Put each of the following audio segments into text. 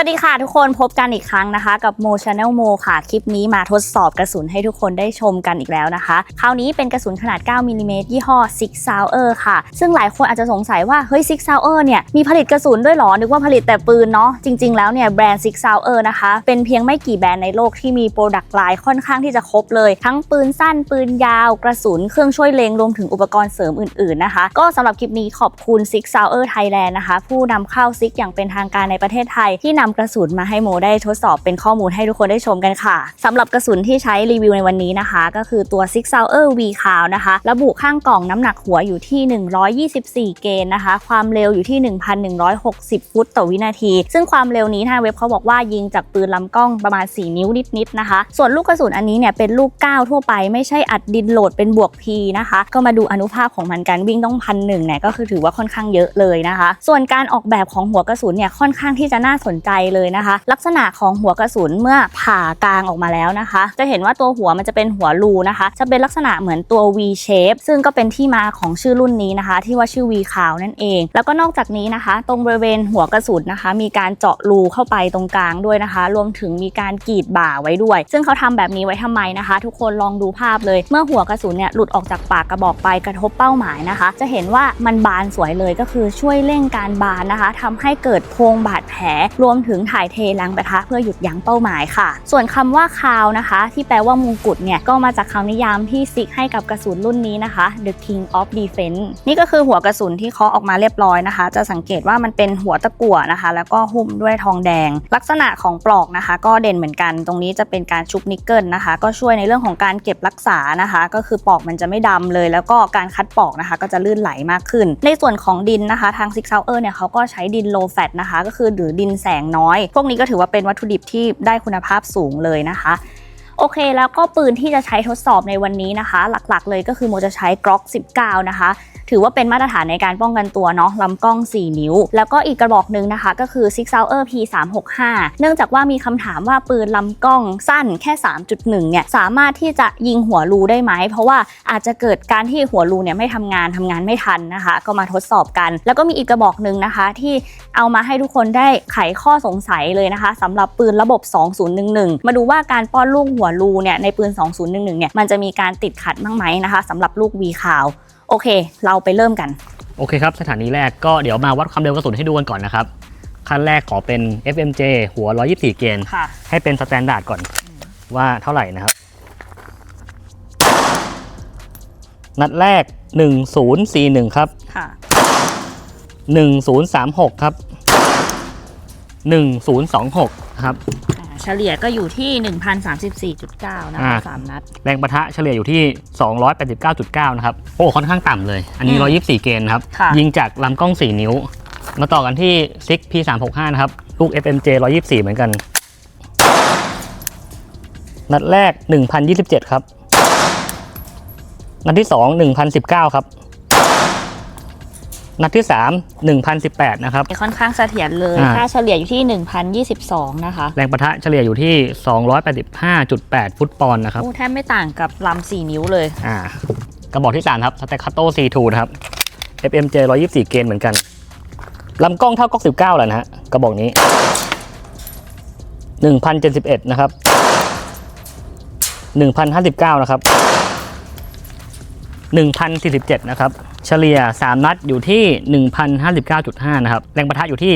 วัสดีค่ะทุกคนพบกันอีกครั้งนะคะ กับโมช n แนลโมค่ะ คลิปนี้มาทดสอบกระสุนให้ทุกคนได้ชมกันอีกแล้วนะคะ คราวนี้เป็นกระสุนขนาด 9มิลลิเมตรยี่ห้อ Six Sauer ค่ะ ซึ่งหลายคนอาจจะสงสัยว่า เฮ้ย Six Sauer เนี่ย มีผลิตกระสุนด้วยหรอ นึกว่าผลิตแต่ปืนเนาะจริง ๆ แล้วเนี่ยแบรนด์ Six Sauer นะคะ เป็นเพียงไม่กี่แบรนด์ในโลกที่มีโปรดักต์ไลน์ค่อนข้างที่จะครบเลย ทั้งปืนสั้นปืนยาวกระสุนเครื่องช่วยเล็งรวมถึงอุปกรณ์เสริมอื่นๆนะคะก็สำหรับคลิปนี้ขอบคุณ Six Sauer Thailand นะคะผู้นำเข้าซิกอย่างเป็นทางการในประเทศไทยที่นำกระสุนมาให้โมได้ทดสอบเป็นข้อมูลให้ทุกคนได้ชมกันค่ะสำหรับกระสุนที่ใช้รีวิวในวันนี้นะคะ ก็คือตัว Six Sauer V ขาวนะคะ ระบุข้างกล่องน้ำหนักหัวอยู่ที่ 124 เกณฑ์นะคะ ความเร็วอยู่ที่ 1,160 ฟุตต่อวินาที ซึ่งความเร็วนี้ทางเว็บเขาบอกว่ายิงจากปืนลำกล้องประมาณ 4 นิ้วนิดๆนะคะ ส่วนลูกกระสุนอันนี้เนี่ยเป็นลูก9ทั่วไปไม่ใช่อัดดินโหลดเป็นบวก P นะคะ ก็มาดูอนุภาคของมันการวิ่งต้องพันหนึ่งเนี่ยก็คือถือว่าค่อนข้างเยอะเลยนะคะ ส่วนการออกแบบของหัวกระสุนเนี่ยค่อนข้างที่จะน่าสนใจเลยนะคะ ลักษณะของหัวกระสุนเมื่อผ่ากลางออกมาแล้วนะคะ จะเห็นว่าตัวหัวมันจะเป็นหัวรูนะคะ จะเป็นลักษณะเหมือนตัว V shape ซึ่งก็เป็นที่มาของชื่อรุ่นนี้นะคะ ที่ว่าชื่อ V ขาวนั่นเอง แล้วก็นอกจากนี้นะคะ ตรงบริเวณหัวกระสุนนะคะ มีการเจาะรูเข้าไปตรงกลางด้วยนะคะ รวมถึงมีการกรีดบ่าไว้ด้วย ซึ่งเขาทำแบบนี้ไว้ทำไมนะคะ ทุกคนลองดูภาพเลย เมื่อหัวกระสุนเนี่ยหลุดออกจากปากกระบอกไปกระทบเป้าหมายนะคะ จะเห็นว่ามันบานสวยเลยก็คือช่วยเร่งการบานนะคะทำให้เกิดโพรงบาดแผลรวมถึงถ่ายเทแรงประทะเพื่อหยุดยั้งเป้าหมายค่ะ ส่วนคำว่าคาวนะคะ ที่แปลว่ามงกุฎเนี่ยก็มาจากคำนิยามที่ซิกให้กับกระสุนรุ่นนี้นะคะ The King of Defense นี่ก็คือหัวกระสุนที่เคาะออกมาเรียบร้อยนะคะ จะสังเกตว่ามันเป็นหัวตะกั่วนะคะ แล้วก็หุ้มด้วยทองแดง ลักษณะของปลอกนะคะ ก็เด่นเหมือนกัน ตรงนี้จะเป็นการชุบนิกเกิลนะคะ ก็ช่วยในเรื่องของการเก็บรักษานะคะ ก็คือปลอกมันจะไม่ดำเลย แล้วก็การคัดปลอกนะคะ ก็จะลื่นไหลมากขึ้น ในส่วนของดินนะคะ ทางซิกเซาเออร์เนี่ยเขาก็ใช้ดินโลแฟตนะคะ ก็คือหรือดินแสงน้อย พวกนี้ก็ถือว่าเป็นวัตถุดิบที่ได้คุณภาพสูงเลยนะคะ โอเคแล้วก็ปืนที่จะใช้ทดสอบในวันนี้นะคะ หลักๆ เลยก็คือโมจะใช้ Glock 19 นะคะ ถือว่าเป็นมาตรฐานในการป้องกันตัวเนาะลำกล้อง 4 นิ้ว แล้วก็อีกกระบอกหนึ่งนะคะ ก็คือ Six Sauer P365 เนื่องจากว่ามีคำถามว่าปืนลำกล้องสั้นแค่ 3.1 เนี่ย สามารถที่จะยิงหัวรูได้ไหม เพราะว่าอาจจะเกิดการที่หัวรูเนี่ยไม่ทำงานทำงานไม่ทันนะคะ ก็มาทดสอบกัน แล้วก็มีอีกกระบอกหนึ่งนะคะ ที่เอามาให้ทุกคนได้ไขข้อสงสัยเลยนะคะสำหรับปืนระบบ 2011 มาดูว่าการป้อนลูกหัวรูเนี่ยในปืน 2011 เนี่ยมันจะมีการติดขัดบ้างไหมนะคะสำหรับลูก V ขาว โอเค เราไปเริ่มกัน โอเคครับ สถานีแรกก็เดี๋ยวมาวัดความเร็วกระสุนให้ดูกันก่อนนะครับ ขั้นแรกขอเป็น FMJ หัว 124 เกนค่ะ ให้เป็นสแตนดาร์ดก่อนว่าเท่าไหร่นะครับ นัดแรก 1041 ครับ ค่ะ 1036 ครับ 1026 ครับอ่า เฉลี่ยก็อยู่ที่ 1,034.9 นะคะอ่า สามนัด แรงประทะเฉลี่ยอยู่ที่ 289.9 นะครับ โอ้ ค่อนข้างต่ำเลย อันนี้ อืม124 เกนครับ ค่ะ ยิงจากลำกล้อง 4 นิ้ว มาต่อกันที่ Six P365 นะครับ ลูก FMJ 124 เหมือนกัน นัดแรก 1,027 ครับ นัดที่ 2 1,019 ครับ นัดที่ 3 1,018 นะครับ ค่อนข้างเสถียรเลยอ่า ค่าเฉลี่ยอยู่ที่ 1,022 นะคะแรงประทะเฉลี่ยอยู่ที่ 285.8 ฟุตปอนด์นะครับ โอ้แทบไม่ต่างกับลำ4นิ้วเลย อ่ากระบอกที่ 3 ครับ s t a c c a t o C2 นะครับ FMJ 124 เกนเหมือนกัน ลำกล้องเท่าก๊อก19แหละนะฮะ กระบอกนี้ 1,071 นะครับ 1,059 นะครับ 1,047 นะครับ เฉลี่ย 3 นัดอยู่ที่ 1,059.5 นะครับ แรงประทะอยู่ที่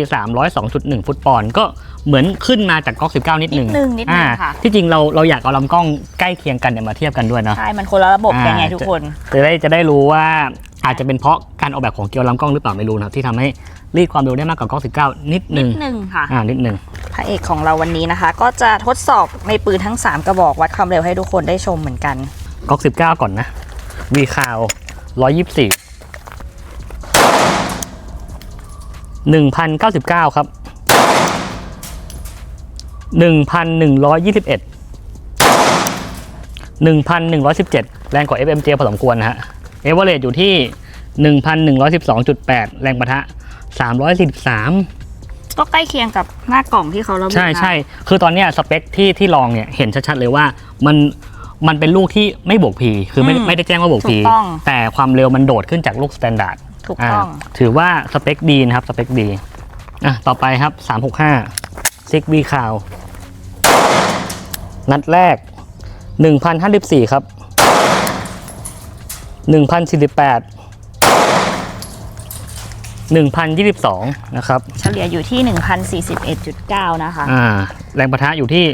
302.1 ฟุตปอนด์ก็เหมือนขึ้นมาจากก๊อก 19 นิดหนึ่งนิดนึงนิดนึงอ่าค่ะ ที่จริงเราเราอยากเอาลำกล้องใกล้เคียงกันเนี่ยมาเทียบกันด้วยเนาะใช่ มันคนละระบบกันไงอ่าทุกคนจะได้จะได้รู้ว่าอาจจะเป็นเพราะการออกแบบของเกียวลำกล้องหรือเปล่าไม่รู้นะครับที่ทำให้รีดความเร็วได้มากกว่าก๊อก19 นิดหนินึ่งดนึงค่ะอ่านิดหนึ่งพระเอกของเราวันนี้นะคะ ก็จะทดสอบในปืนทั้ง 3 กระบอกวัดความเร็วให้ทุกคนได้ชมเหมือนกันก๊อก19 ก่อนนะวีคาว124 1,099 ครับ 1,121 1,117 แรงกว่า FMJ พอสมควรนะฮะเอเวอเรสอยู่ที่ 1,112.8 แรงประทะ 343ก็ใกล้เคียงกับหน้ากล่องที่เขาระบุใช่นะใช่คือตอนเนี้ยสเปคที่ที่ลองเนี่ยเห็นชัดๆเลยว่ามันมันเป็นลูกที่ไม่บวกพีคือไม่อืมไม่ได้แจ้งว่าบวกพีถูกต้องแต่ความเร็วมันโดดขึ้นจากลูกสแตนดาร์ด ถูกต้อง ถือว่าสเปคดีนะครับ สเปคดี อะ ต่อไปครับ 365ซิกวีคาว นัดแรก 1,054 ครับ 1,048 1,022 นะครับ เฉลี่ยอยู่ที่ 1,041.9 นะคะ อ่า แรงประทะอยู่ที่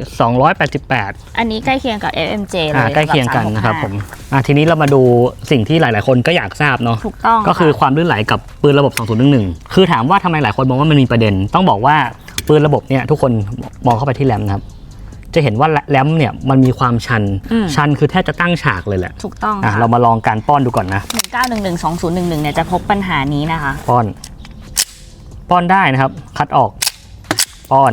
288 อันนี้ใกล้เคียงกับ FMJ เลยอ่าใกล้เคียงกันนะครับสำหผม อ่าทีนี้เรามาดูสิ่งที่หลาย ๆ คนก็อยากทราบเนาะ ถูกต้อง ก็คือะความลื่นไหลกับปืนระบบ 2011 คือถามว่าทำไมหลายคนมองว่ามันมีประเด็น ต้องบอกว่าปืนระบบเนี่ยทุกคนมองเข้าไปที่แรมนะครับ จะเห็นว่าแรมเนี่ยมันมีความชัน อืม ชันคือแทบจะตั้งฉากเลยแหละถูกต้องอะค่ะเรามาลองการป้อนดูก่อนนะ19112011เนี่ยจะพบปัญหานี้นะคะ ป้อน ป้อนได้นะครับ คัดออก ป้อน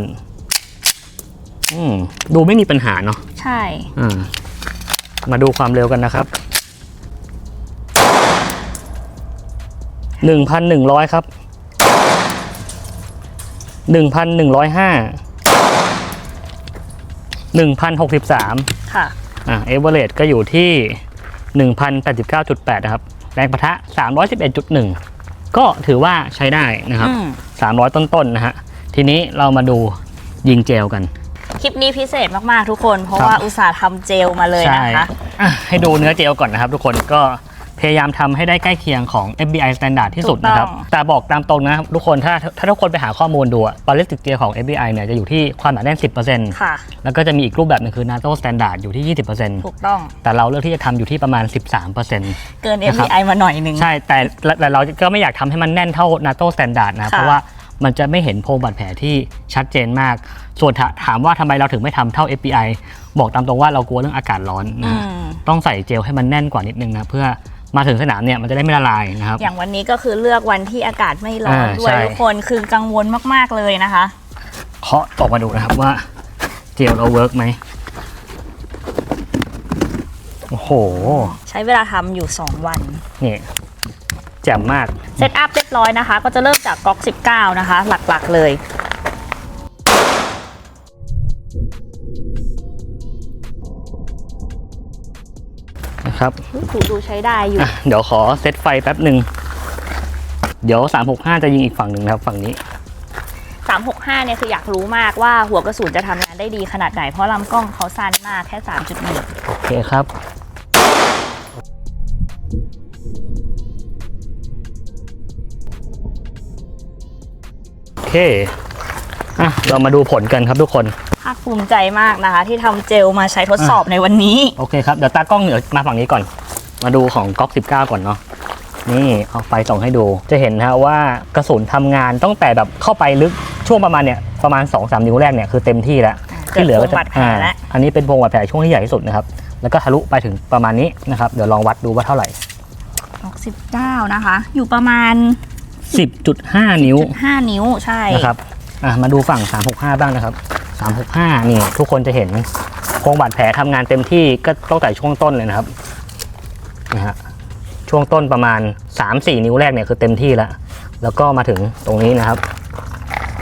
อืมดูไม่มีปัญหาเนาะใช่ อ่ามาดูความเร็วกันนะครับหนึ่งพันหนึ่งร้อยครับหนึ่งพันหนึ่งร้อยห้า หนึ่งพันหกสิบสามค่ะอ่าเอเวอเรก็อยู่ที่ 1,089.8 นะครับ แรงปะทะ 311.1 ก็ถือว่าใช้ได้นะครับอืม300 ต้นๆนะฮะ ทีนี้เรามาดูยิงเจลกัน คลิปนี้พิเศษมาก ๆ ทุกคน เพราะครับว่าอุตส่าห์ทำเจลมาเลยนะคะอะให้ดูเนื้อเจลก่อนนะครับทุกคนก็ พยายามทำให้ได้ใกล้เคียงของ FBI Standard ที่สุดนะครับถูกต้องแต่บอกตามตรงนะครับทุกคนถ้าถ้าทุกคนไปหาข้อมูลดูอะ ballistic gel ของ FBI เนี่ยจะอยู่ที่ความหนาแน่น 10%ค่ะแล้วก็จะมีอีกรูปแบบหนึงคือ NATO Standard อยู่ที่ 20%ถูกต้อง แต่เราเลือกที่จะทำอยู่ที่ประมาณ 13%เกินนะครับ FBI มาหน่อยหนึง ใช่ แต่แต่เราก็ไม่อยากทำให้มันแน่นเท่า NATO Standard นะค่ะเพราะว่ามันจะไม่เห็นโพรงบาดแผลที่ชัดเจนมาก ส่วนถาถามว่าทำไมเราถึงไม่ทำเท่า FBI บอกตามตรงว่าเรากลัวเรื่องอากาศร้อนอืนะมต้องใส่เจลให้มันแน่นกว่านิดนึงนะเพื่อ มาถึงสนามเนี่ยมันจะได้ไม่ละลายนะครับ อย่างวันนี้ก็คือเลือกวันที่อากาศไม่ร้อนอ่าด้วยใช่ ทุกคนคือกังวลมากๆเลยนะคะ เคาะออกมาดูนะครับว่าเจลเราเวิร์กไหมโอ้โหใช้เวลาทำอยู่ 2 วัน นี่แจ่มมาก เซตอัพเรียบร้อยนะคะ ก็จะเริ่มจากก๊อก 19 นะคะ หลักๆเลย นะครับถูดูใช้ได้อยู่ อะเดี๋ยวขอเซตไฟแป๊บหนึ่ง เดี๋ยว 365 จะยิงอีกฝั่งหนึ่งนะครับ ฝั่งนี้ 365 เนี่ยคืออยากรู้มากว่าหัวกระสุนจะทำงานได้ดีขนาดไหน เพราะลำกล้องเขาสั้นมากแค่ 3.1 โอเคครับ โอเค อะ เรามาดูผลกันครับทุกคน ภาคภูมิใจมากนะคะ ที่ทำเจลมาใช้ทดสอบในวันนี้ โอเคครับ เดี๋ยวตากล้องเหนือมาฝั่งนี้ก่อน มาดูของก๊อก19 ก่อนเนาะนี่เอาไฟส่องให้ดู จะเห็นนะฮะว่ากระสุนทำงานตั้งแต่แบบเข้าไปลึกช่วงประมาณเนี่ยประมาณ 2-3 นิ้วแรกเนี่ยคือเต็มที่แล้วเกิดที่เหลือก็โพรงจะบาดแผลอ่าแล้วอันนี้เป็นโพรงบาดแผลช่วงที่ใหญ่ที่สุดนะครับแล้วก็ทะลุไปถึงประมาณนี้นะครับเดี๋ยวลองวัดดูว่าเท่าไหร่ 69 นะคะ อยู่ประมาณ 10.5 นิ้ว5 นิ้วใช่นะครับอะมาดูฝั่ง 365 บ้างนะครับ 365 นี่ ทุกคนจะเห็นโครงบาดแผลทำงานเต็มที่ก็ตั้งแต่ช่วงต้นเลยนะครับนะฮะช่วงต้นประมาณ 3-4 นิ้วแรกเนี่ยคือเต็มที่แล้ว แล้วก็มาถึงตรงนี้นะครับ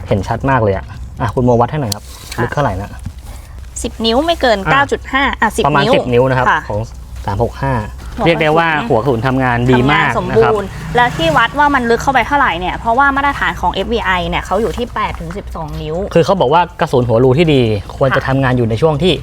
เห็นชัดมากเลยอะอะคุณโมวัดให้หน่อยครับลึกเท่าไหร่นะ10 นิ้วไม่เกินอะ9.5 อะ 10 ประมาณนิ้ว 10 นิ้วนะครับ ค่ะ ของหัว365 เรียกได้ว่ากระสุนหัวกระสุนทำงานดีมากทำงนสมนะครับบูรณ์ แล้วที่วัดว่ามันลึกเข้าไปเท่าไหร่เนี่ยเพราะว่ามาตรฐานของ FBI เนี่ยเขาอยู่ที่8ถึง12 นิ้ว คือเขาบอกว่ากระสุนหัวรูที่ดี ควรจะค่ะทำงานอยู่ในช่วงที่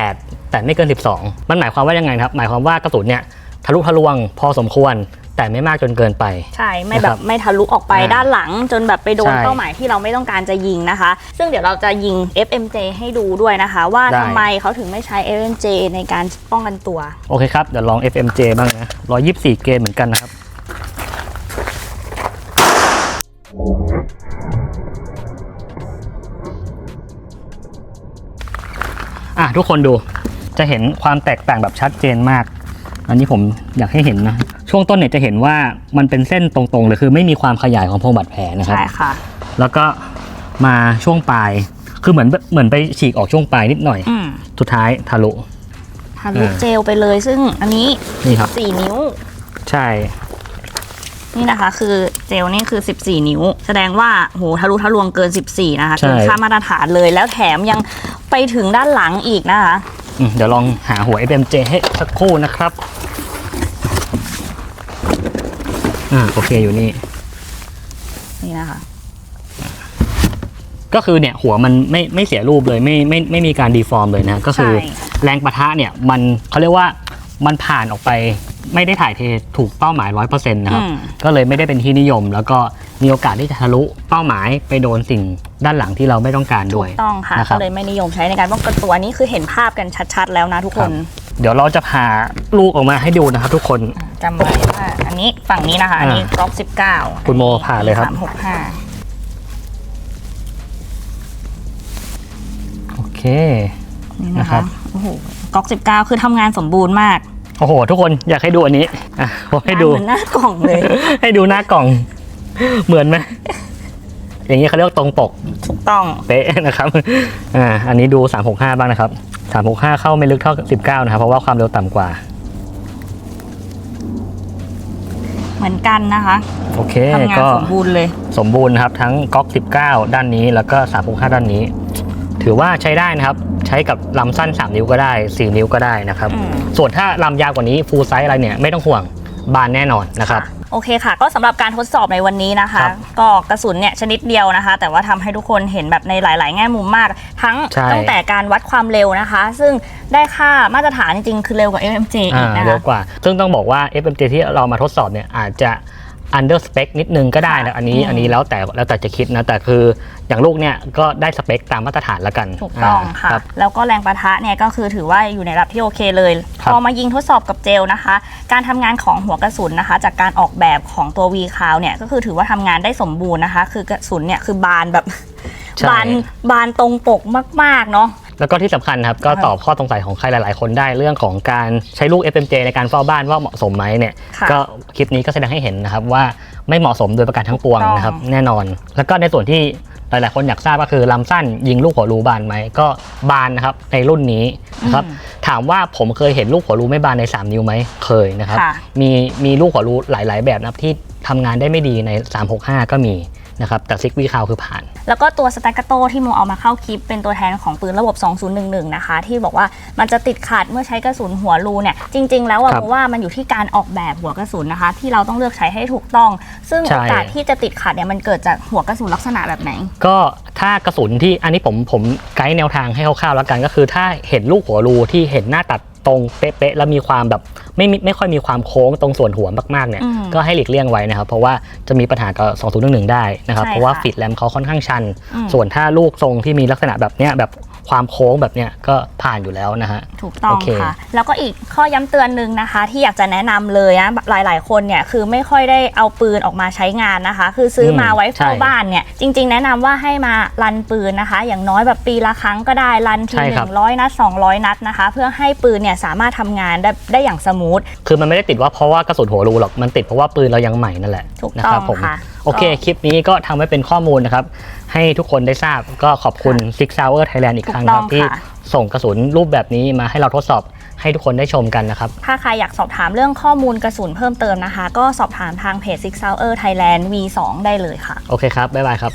8 แต่ไม่เกิน 12 มันหมายความว่ายังไงครับ หมายความว่ากระสุนเนี่ยทะลุทะลวงพอสมควร แต่ไม่มากจนเกินไป ใช่ไม่นะแบครับบไม่ทะลุออกไปอ่าด้านหลัง จนแบบไปโดนใช่เป้าหมายที่เราไม่ต้องการจะยิงนะคะ ซึ่งเดี๋ยวเราจะยิง FMJ ให้ดูด้วยนะคะ ว่าได้ ทำไมเขาถึงไม่ใช้ FMJ ในการป้องกันตัว โอเคครับ เดี๋ยวลอง FMJ บ้างนะ 124 เกมเหมือนกันนะครับ อะ ทุกคนดูจะเห็นความแตกต่างแบบชัดเจนมาก อันนี้ผมอยากให้เห็นนะ ช่วงต้นเนี่ยจะเห็นว่ามันเป็นเส้นตรงๆเลยคือไม่มีความขยายของโพรงบาดแผลนะครับ ใช่ค่ะ แล้วก็มาช่วงปลาย คือเหมือนเหมือนไปฉีกออกช่วงปลายนิดหน่อย อืมสุดท้ายทะลุทะลุอ่า เจลไปเลยซึ่งอันนี้นี่ครับ4นิ้ว ใช่ นี่นะคะ คือเจลนี่คือ 14 นิ้ว แสดงว่าโหทะลุทะลวงเกิน 14 นะคะใช่ เกินค่ามาตรฐานเลยแล้วแถมยังไปถึงด้านหลังอีกนะคะ อืมเดี๋ยวลองหาหัว FMJ ให้สักครู่นะครับ อ่าโอเคอยู่นี่ นี่นะคะ ก็คือเนี่ยหัวมันไม่ไม่เสียรูปเลยไม่ไม่ไม่มีการดีฟอร์มเลยนะ ก็คือใช่ แรงประทะเนี่ยมันเขาเรียกว่ามันผ่านออกไปไม่ได้ถ่ายเทถูกเป้าหมายร้อยเปอร์เซ็นต์นะครับ อืม ก็เลยไม่ได้เป็นที่นิยม แล้วก็มีโอกาสที่จะทะลุเป้าหมายไปโดนสิ่งด้านหลังที่เราไม่ต้องการด้วย ถูกต้องค่ะ นะครับ ก็เลยไม่นิยมใช้ในการป้องกันตัวนี่คือเห็นภาพกันชัดๆแล้วนะทุกคน เดี๋ยวเราจะพาลูกออกมาให้ดูนะครับทุกคน จำไว้ว่าอันนี้ฝั่งนี้นะคะ อันนี้กล็อกสิบเก้าคุณโมผ่าเลยครับ สามหกห้าโอเค นี่นะนะครัคะบ โอ้โหกล็อกสิบเก้าคือทำงานสมบูรณ์มากโอ้โห ทุกคนอยากให้ดูอันนี้อะผมให้ดู เหมือนหน้ากล่องเลย ให้ดูหน้ากล่อง เหมือนไหมอย่างนี้เขาเรียกว่าตรงปก ถูกต้องเป๊ะนะครับ อ่า อันนี้ดู 365 บ้างนะครับ 365 เข้าไม่ลึกเท่า 19 นะครับ เพราะว่าความเร็วต่ำกว่า เหมือนกันนะคะโอเคทำงานก็สมบูรณ์เลยสมบูรณ์นะครับทั้งก๊อก 19 ด้านนี้แล้วก็365ด้านนี้ ถือว่าใช้ได้นะครับ ใช้กับลำสั้น 3 นิ้วก็ได้ 4 นิ้วก็ได้นะครับอืมส่วนถ้าลำยาวกว่านี้ฟูลไซส์อะไรเนี่ยไม่ต้องห่วงบานแน่นอนนะครับ โอเคค่ะ ก็สำหรับการทดสอบในวันนี้นะคะครับก็กระสุนเนี่ยชนิดเดียวนะคะ แต่ว่าทำให้ทุกคนเห็นแบบในหลาย ๆ แง่มุมมาก ทั้งใช่ตั้งแต่การวัดความเร็วนะคะ ซึ่งได้ค่ามาตรฐานจริงๆคือเร็วกว่า FMJ อีกอ่านะเร็วคะกว่า ซึ่งต้องบอกว่า FMJ ที่เรามาทดสอบเนี่ยอาจจะ under spec นิดนึงก็ได้นะอันนี้อืมอันนี้แล้วแต่แล้วแต่จะคิดนะ แต่คืออย่างลูกเนี่ยก็ได้สเปคตามมาตรฐานแล้วกันถูกต้องาค่ะ รับ แล้วก็แรงประทะเนี่ยก็คือถือว่าอยู่ในระดับที่โอเคเลย ครับ พอมายิงทดสอบกับเจลนะคะ การทำงานของหัวกระสุนนะคะ จากการออกแบบของตัว V คาวเนี่ยก็คือถือว่าทำงานได้สมบูรณ์นะคะ คือกระสุนเนี่ยคือบานแบบ ใช่ บานบานตรงปกมาก ๆ เนาะแล้วก็ที่สำคัญครับก็ตอบข้อสงสัยของใครหลาย ๆ คนได้เรื่องของการใช้ลูก FMJ ในการเฝ้าบ้านว่าเหมาะสมไหมเนี่ยค่ะก็คลิปนี้ก็แสดงให้เห็นนะครับว่าไม่เหมาะสมโดยประการทั้งปวงถูกต้องนะครับแน่นอน แล้วก็ในส่วนที่หลาย ๆ คนอยากทราบก็คือลำสั้นยิงลูกหัวรูบานไหมก็บานนะครับในรุ่นนี้นะครับอืมถามว่าผมเคยเห็นลูกหัวรูไม่บานใน 3 นิ้วไหมเคยนะครับค่ะมีมีลูกหัวรูหลาย ๆ แบบนะครับที่ทำงานได้ไม่ดีใน 365 ก็มี นะครับแต่ซิกวีคาวคือผ่าน แล้วก็ตัวสแตกโตที่โมเอามาเข้าคลิป เป็นตัวแทนของปืนระบบ 2011 นะคะ ที่บอกว่ามันจะติดขัดเมื่อใช้กระสุนหัวรูเนี่ย จริง ๆ แล้วอะครับเพราะว่ามันอยู่ที่การออกแบบหัวกระสุนนะคะ ที่เราต้องเลือกใช้ให้ถูกต้อง ซึ่งใช่โอกาสที่จะติดขัดเนี่ยมันเกิดจากหัวกระสุนลักษณะแบบไหน ก็ถ้ากระสุนที่อันนี้ผมผมไกด์แนวทางให้คร่าวๆแล้วกันก็คือ ถ้าเห็นลูกหัวรูที่เห็นหน้าตัด ตรงเป๊ะๆแล้วมีความแบบไม่มีไม่ค่อยมีความโค้งตรงส่วนหัวมากๆเนี่ยอืมก็ให้หลีกเลี่ยงไว้นะครับ เพราะว่าจะมีปัญหากับ 2011 ได้นะครับ ใช่เพราะว่าค่ะฟิตแรมเขาค่อนข้างชัน อืม ส่วนถ้าลูกทรงที่มีลักษณะแบบเนี้ยแบบ ความโค้งแบบเนี้ยก็ผ่านอยู่แล้วนะฮะ ถูกต้องโอเค ค่ะ แล้วก็อีกข้อย้ำเตือนหนึ่งนะคะ ที่อยากจะแนะนำเลยนะหลาย ๆ คนเนี่ยคือไม่ค่อยได้เอาปืนออกมาใช้งานนะคะ คือซื้อมาไว้เฝ้าใช่บ้านเนี่ย จริง ๆ แนะนำว่าให้มารันปืนนะคะ อย่างน้อยแบบปีละครั้งก็ได้รันทีใช่หครันึ่บงร้อยนัด200นัดนะคะ เพื่อให้ปืนเนี่ยสามารถทำงานได้ได้อย่างสมูทคือมันไม่ได้ติดว่าเพราะว่ากระสุนหัวรูหรอกมันติดเพราะว่าปืนเรายังใหม่นั่นแหละถูกนะต้คอรังผม ค่ะ โอเค คลิปนี้ก็ทำไว้เป็นข้อมูลนะครับ ให้ทุกคนได้ทราบก็ขอบคุณ Six Hour Thailand อีกครั้งครับ ถูกต้องที่ค่ะ ส่งกระสุนรูปแบบนี้มาให้เราทดสอบให้ทุกคนได้ชมกันนะครับ ถ้าใครอยากสอบถามเรื่องข้อมูลกระสุนเพิ่มเติมนะคะ ก็สอบถามทางเพจ Six Hour Thailand V2 ได้เลยค่ะ โอเคครับ บ๊ายบายครับ